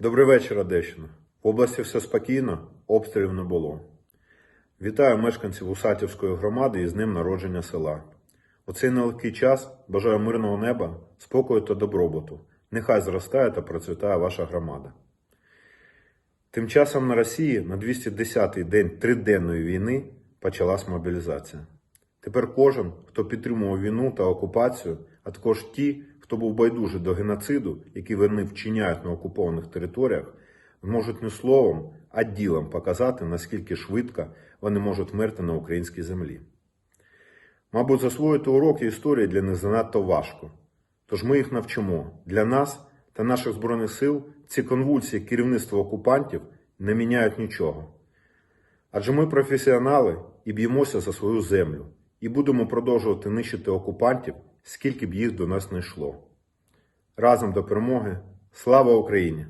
Добрий вечір, Одещина. В області все спокійно, обстрілів не було. Вітаю мешканців Усатівської громади із Днем народження села. У цей нелегкий час бажаю мирного неба, спокою та добробуту. Нехай зростає та процвітає ваша громада. Тим часом на Росії на 210-й день триденної війни почалась мобілізація. Тепер кожен, хто підтримував війну та окупацію, а також ті, хто був байдужий до геноциду, який вони вчиняють на окупованих територіях, зможуть не словом, а ділом показати, наскільки швидко вони можуть вмерти на українській землі. Мабуть, засвоїти уроки історії для них занадто важко. Тож ми їх навчимо. Для нас та наших Збройних сил ці конвульсії керівництва окупантів не міняють нічого. Адже ми професіонали і б'ємося за свою землю, і будемо продовжувати нищити окупантів, скільки б їх до нас не йшло. Разом до перемоги. Слава Україні!